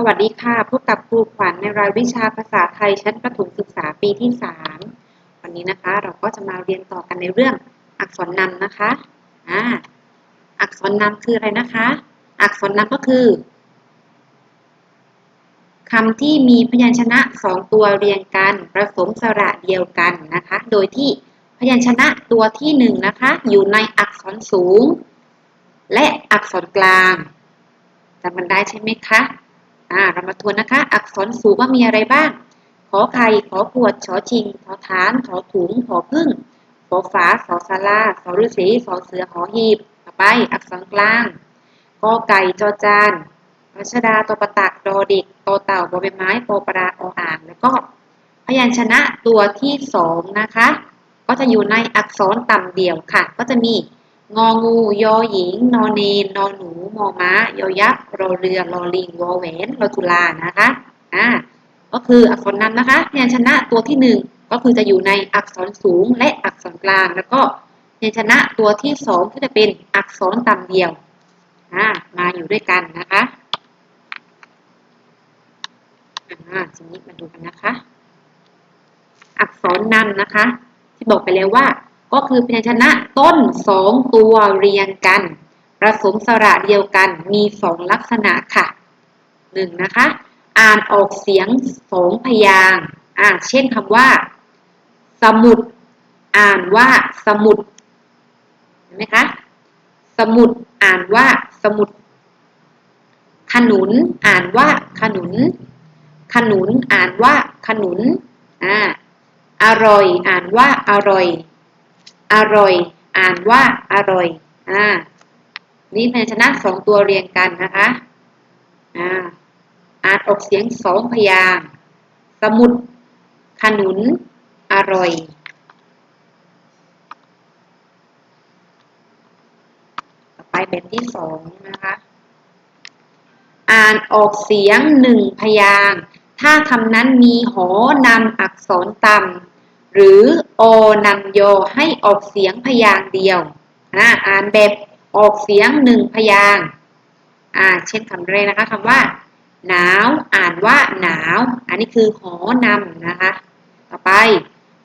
สวัสดีค่ะ พบกับครูขวัญในรายวิชาภาษาไทยชั้นประถมศึกษาปีที่ 3 วันนี้นะคะเราก็จะมาเรียนต่อกันในเรื่องอักษรนำนะคะอ่าอักษรนำคืออะไรนะคะ อักษรนำก็คือคำที่มีพยัญชนะสองตัวเรียงกันผสมสระเดียวกันนะคะ โดยที่พยัญชนะตัวที่หนึ่งนะคะ อยู่ในอักษรสูง และอักษรกลางจำมันได้ใช่ไหมคะ อ่าเรามาทวนนะคะ อักษรสูงว่ามีอะไรบ้าง ขอไข่ ขอขวด ชอชิง ขอฐาน ขอถุง ขอพึ่ง ขอฝาสอสาราสอฤาษีสอเสือ ขอหีบ ต่อไป อักษรกลาง กอไก่ จอจานรัชดาตปตักดอเด็กตเต่าบอใบไม้ปอปลาออ่าง แล้วก็พยัญชนะตัวที่สองนะคะ ก็จะอยู่ในอักษรต่ำเดี่ยวค่ะ ก็จะมี งองูยอหญิง นอนเนนนอนหนูมอม้ายอยักษ์รอเรือรอลิงวอแหวนรอจุลานะคะอ่าก็คืออักษรนำนะคะพยัญชนะตัวที่หนึ่งก็คือจะอยู่ในอักษรสูงและอักษรกลาง แล้วก็พยัญชนะตัวที่สองก็จะเป็นอักษรต่ำเดียวอ่ามาอยู่ด้วยกันนะคะอ่าทีนี้มาดูกันนะคะ อักษรนำนะคะ ที่บอกไปแล้วว่า ก็คือพยัญชนะต้นสองตัวเรียงกันผสมสระเดียวกันมีสองลักษณะค่ะหนึ่งนะคะ อ่านออกเสียงสองพยางอ่าเช่นคำว่า สมุด อ่านว่าสมุดเห็นไหมคะสมุดอ่านว่าสมุด ขนุน อ่านว่าขนุน ขนุนอ่านว่าขนุนอ่าอร่อย อ่านว่าอร่อย อร่อย อ่านว่าอร่อย อ่า นี่พยัญชนะสองตัวเรียงกันนะคะ อ่า อ่านออกเสียงสองพยางสมุด ขนุน อร่อยไปเป็นที่สองนะคะ อ่านออกเสียงหนึ่งพยาง ถ้าคำนั้นมีหอนำอักษรต่ำ หรือโอนำโยให้ออกเสียงพยางเดียวอ่านแบบออกเสียงหนึ่งพยางอ่าเช่นคำแรกนะคะคำว่า หนาวอ่านว่าหนาว อันนี้คือหอนำนะคะ ต่อไป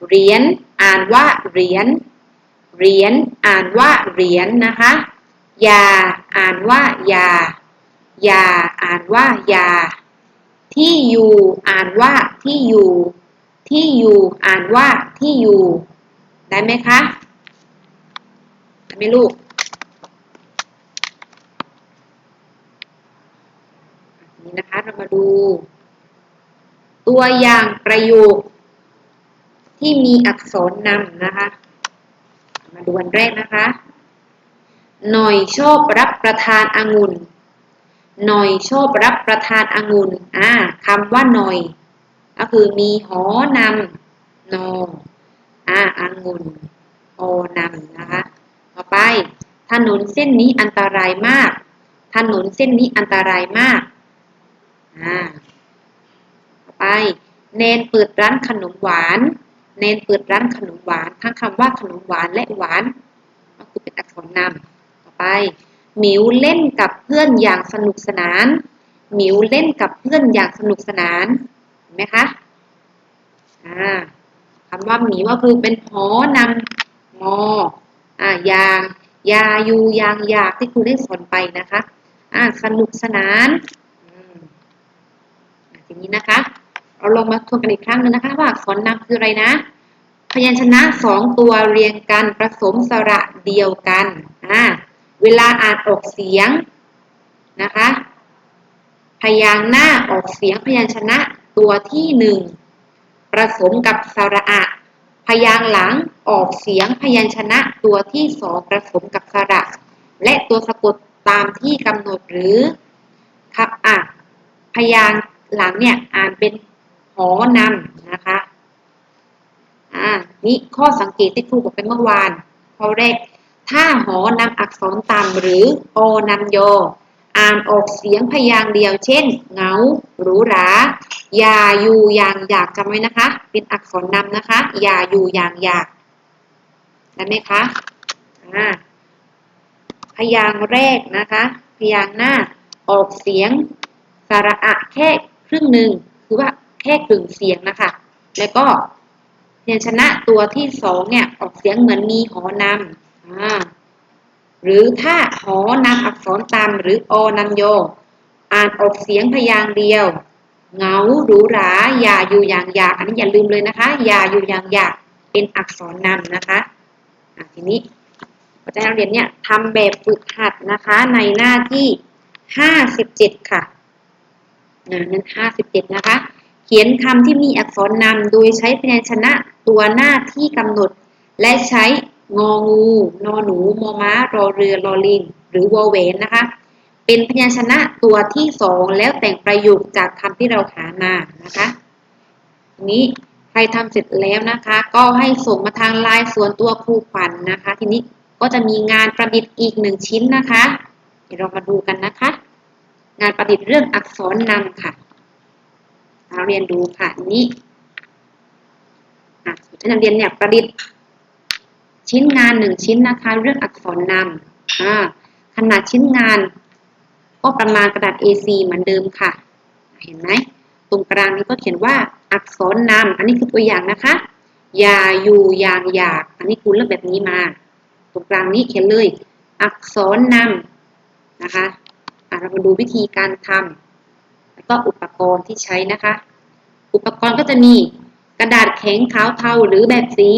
เหรียญอ่านว่าเหรียญเหรียญอ่านว่าเหรียญนะคะยาอ่านว่ายายาอ่านว่ายาที่อยู่อ่านว่าที่อยู่ ที่อยู่อ่านว่าที่อยู่ ได้ไหมคะ ได้ไหมลูก นี่นะคะเรามาดู ตัวอย่างประโยค ที่มีอักษรนำนะคะ มาดูวันแรกนะคะ หน่อยชอบรับประทานองุ่นหน่อยชอบรับประทานองุ่นอ่าคำว่าหน่อย ก็คือมีหอนำนออาอังุนโอนำนะคะ ต่อไป ถนนเส้นนี้อันตรายมาก ถนนเส้นนี้อันตรายมาก อ่า ต่อไป เนนเปิดร้านขนมหวาน เนนเปิดร้านขนมหวาน ทั้งคำว่าขนมหวานและหวาน ก็คือเป็นอักษรนำต่อไป หมิวเล่นกับเพื่อนอย่างสนุกสนาน หมิวเล่นกับเพื่อนอย่างสนุกสนาน ไหมคะอ่าคำว่าหมีว่าคือเป็นหอนำงออ่ายาง ยายูยางยากที่ครูได้สอนไปนะคะ อ่าสนุกสนานทีนี้นะคะ เราลงมาทวนกันอีกครั้งนึงนะคะ ว่าอักษรนำคืออะไรนะ พยัญชนะสองตัวเรียงกันผสมสระเดียวกันอ่าเวลาอ่านออกเสียงนะคะ พยางหน้าออกเสียงพยัญชนะ ตัวที่หนึ่งผสมกับสระอะ พยางหลังออกเสียงพยัญชนะตัวที่สองผสมกับสระ และตัวสะกดตามที่กำหนดหรือครับอะพยางหลังเนี่ยอ่านเป็นหอนำนะคะอ่านี่ข้อสังเกตที่ครูบอกไปเมื่อวานข้อแรกถ้าหอนำอักษรต่ำหรือโอนำโย อ่านออกเสียงพยางเดียว เช่น เงาหรูหราอย่าอยู่อย่างอยากจำไว้นะคะ เป็นอักษรนำนะคะอย่าอยู่อย่างอยากได้ไหมคะอ่าพยางแรกนะคะ พยางหน้า ออกเสียงสระอะแค่ครึ่งหนึ่งคือว่าแค่กึ่งเสียงนะคะ แล้วก็พยัญชนะตัวที่สองเนี่ย ออกเสียงเหมือนมีหอนำอ่า หรือถ้าหอนำอักษรตามหรืออนำโย อ่านออกเสียงพยางค์เดียว เงาหรูหราอย่าอยู่อย่างอยากอันนี้อย่าลืมเลยนะคะ อย่าอยู่อย่างอยากเป็นอักษรนำนะคะะทีนี้อาจารย์นักเรียนเนี่ยทำแบบฝึกหัดนะคะในหน้าที่ห้าสิบเจ็ดค่ะนั้นห้าสิบเจ็ดนะคะ เขียนคำที่มีอักษรนำโดยใช้พยัญชนะตัวหน้าที่กำหนด และใช้ งองู นอหนู มอม้า รอเรือ รอลิง หรือวอแหวนนะคะ เป็นพยัญชนะตัวที่สองแล้วแต่งประโยคจากคำที่เราหามานะคะทีนี้ใครทำเสร็จแล้วนะคะ ก็ให้ส่งมาทางไลน์ส่วนตัวครูขวัญนนะคะ ทีนี้ก็จะมีงานประดิษฐ์อีกหนึ่งชิ้นนะคะ เดี๋ยวเรามาดูกันนะคะ งานประดิษฐ์เรื่องอักษรนำค่ะเราเรียนดูค่ะนี้อะให้นักเรียนเนี่ยประดิษฐ์ ชิ้นงานหนึ่งชิ้นนะคะ เรื่องอักษรนำขนาดชิ้นงาน ก็ประมาณกระดาษ A4 เหมือนเดิมค่ะ เห็นไหมตรงกลางนี้ก็เขียนว่าอักษรนำอันนี้คือตัวอย่างนะคะอย่าอยู่อย่างอยาก อันนี้ครูเลือกแบบนี้มา ตรงกลางนี้เขียนเลย อักษรนำนะคะอะเรามาดูวิธีการทำแล้วก็อุปกรณ์ที่ใช้นะคะ อุปกรณ์ก็จะมีกระดาษแข็งขาวเทาหรือแบบสี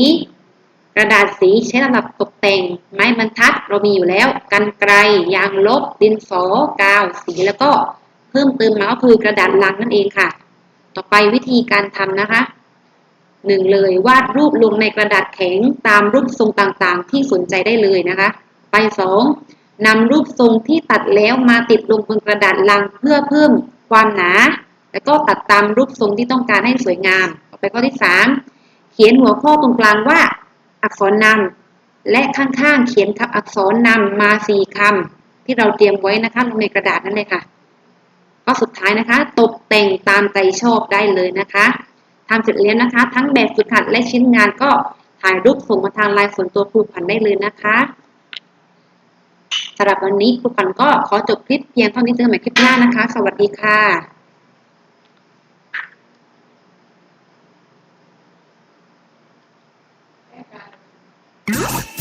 กระดาษสีใช้สำหรับตกแต่ง ไม้บรรทัดเรามีอยู่แล้วกันไกลยางลบ ดินสอกาว สีแล้วก็เพิ่มเติมมาก็คือกระดาษลังนั่นเองค่ะ ต่อไปวิธีการทำนะคะหนึ่งเลยวาดรูปลงในกระดาษแข็งตามรูปทรงต่างๆ ที่สนใจได้เลยนะคะ ไปสองนำรูปทรงที่ตัดแล้วมาติดลงบนกระดาษลังเพื่อเพิ่มความหนา แล้วก็ตัดตามรูปทรงที่ต้องการให้สวยงาม ต่อไปข้อที่สามเขียนหัวข้อตรงกลางว่า อักษรนำและข้างๆเขียนคำอักษรนำมาสี่คำที่เราเตรียมไว้นะคะลงในกระดาษนั่นเลยค่ะก็สุดท้ายนะคะ ตกแต่งตามใจชอบได้เลยนะคะทำเสร็จแล้วนะคะ ทั้งแบบฝึกหัดและชิ้นงานก็ถ่ายรูปส่งมาทางไลน์ส่วนตัวครูพันได้เลยนะคะสำหรับวันนี้ครูพันก็ขอจบคลิปเพียงเท่านี้เจอกันใหม่คลิปหน้านะคะ สวัสดีค่ะ Yeah.